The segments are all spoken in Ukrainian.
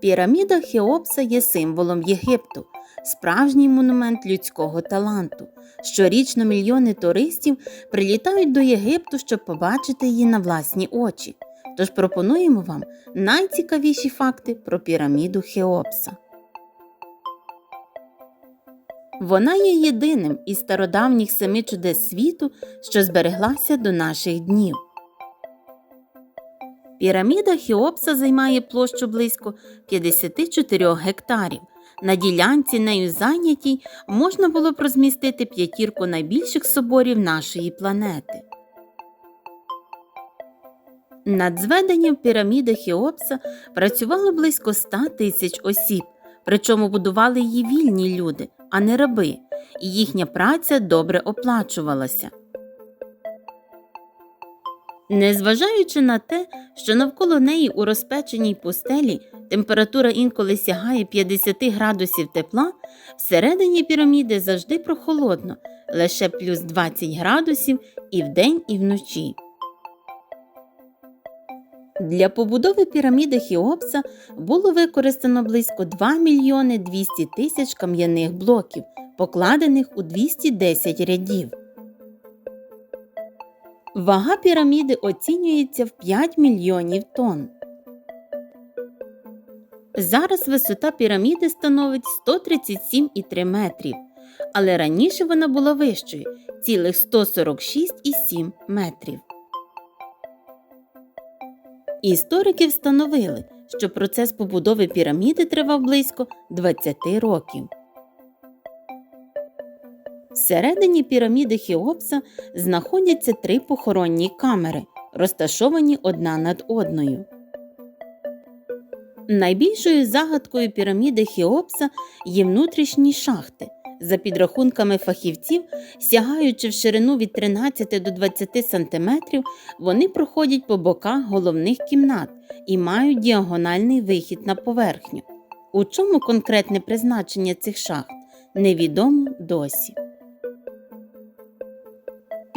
Піраміда Хеопса є символом Єгипту, справжній монумент людського таланту. Щорічно мільйони туристів прилітають до Єгипту, щоб побачити її на власні очі. Тож пропонуємо вам найцікавіші факти про піраміду Хеопса. Вона є єдиним із стародавніх семи чудес світу, що збереглася до наших днів. Піраміда Хеопса займає площу близько 54 гектарів. На ділянці нею зайнятій можна було б розмістити п'ятірку найбільших соборів нашої планети. Над зведенням піраміди Хеопса працювало близько 100 тисяч осіб, причому будували її вільні люди, а не раби, і їхня праця добре оплачувалася. Незважаючи на те, що навколо неї у розпеченій пустелі температура інколи сягає 50 градусів тепла, всередині піраміди завжди прохолодно, лише плюс 20 градусів і вдень, і вночі. Для побудови піраміди Хіопса було використано близько 2 мільйони 200 тисяч кам'яних блоків, покладених у 210 рядів. Вага піраміди оцінюється в 5 мільйонів тонн. Зараз висота піраміди становить 137,3 метрів, але раніше вона була вищою цілих 146,7 метрів. Історики встановили, що процес побудови піраміди тривав близько 20 років. Всередині піраміди Хеопса знаходяться три похоронні камери, розташовані одна над одною. Найбільшою загадкою піраміди Хеопса є внутрішні шахти. За підрахунками фахівців, сягаючи в ширину від 13 до 20 см, вони проходять по боках головних кімнат і мають діагональний вихід на поверхню. У чому конкретне призначення цих шахт невідомо досі.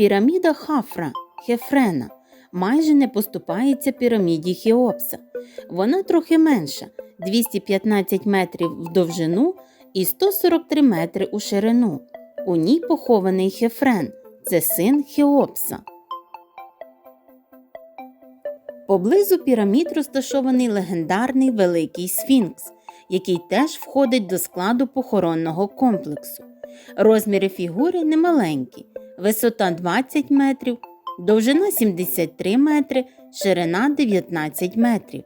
Піраміда Хафра Хефрена майже не поступається піраміді Хеопса. Вона трохи менша 215 метрів в довжину і 143 метри у ширину. У ній похований Хефрен це син Хеопса. Поблизу пірамід розташований легендарний Великий Сфінкс, який теж входить до складу похоронного комплексу. Розміри фігури немаленькі, висота 20 метрів, довжина 73 метри, ширина 19 метрів.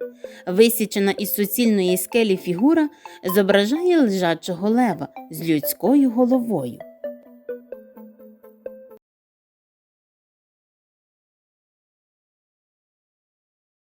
Висічена із суцільної скелі фігура зображає лежачого лева з людською головою.